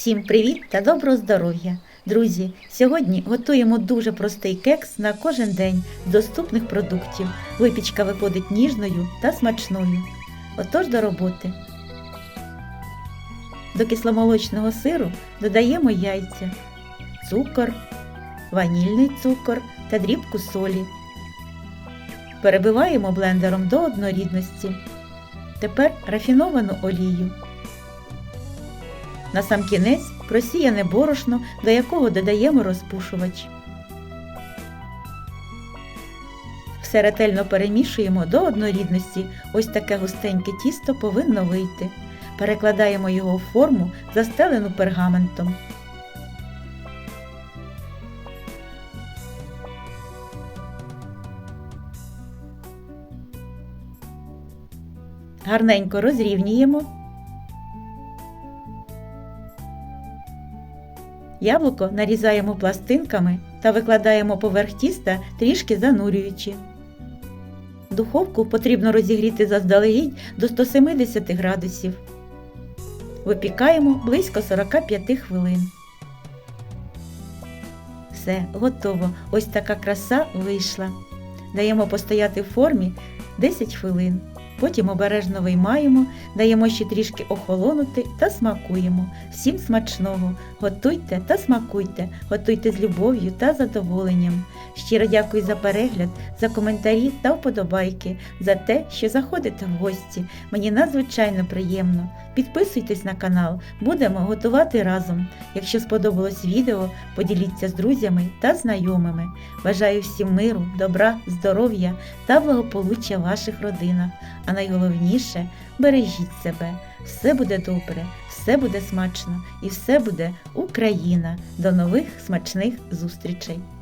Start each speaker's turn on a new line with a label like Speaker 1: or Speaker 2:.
Speaker 1: Всім привіт та доброго здоров'я! Друзі, сьогодні готуємо дуже простий кекс на кожен день з доступних продуктів. Випічка виходить ніжною та смачною. Отож до роботи. До кисломолочного сиру додаємо яйця, цукор, ванільний цукор та дрібку солі. Перебиваємо блендером до однорідності. Тепер рафіновану олію. На сам кінець просіяне борошно, до якого додаємо розпушувач. Все ретельно перемішуємо до однорідності. Ось таке густеньке тісто повинно вийти. Перекладаємо його в форму, застелену пергаментом. Гарненько розрівнюємо. Яблуко нарізаємо пластинками та викладаємо поверх тіста трішки занурюючи. Духовку потрібно розігріти заздалегідь до 170 градусів. Випікаємо близько 45 хвилин. Все, готово. Ось така краса вийшла. Даємо постояти в формі 10 хвилин. Потім обережно виймаємо, даємо ще трішки охолонути та смакуємо. Всім смачного! Готуйте та смакуйте, готуйте з любов'ю та задоволенням. Щиро дякую за перегляд, за коментарі та вподобайки, за те, що заходите в гості. Мені надзвичайно приємно. Підписуйтесь на канал, будемо готувати разом. Якщо сподобалось відео, поділіться з друзями та знайомими. Бажаю всім миру, добра, здоров'я та благополуччя в ваших родинах. А найголовніше бережіть себе. Все буде добре, все буде смачно і все буде Україна. До нових смачних зустрічей!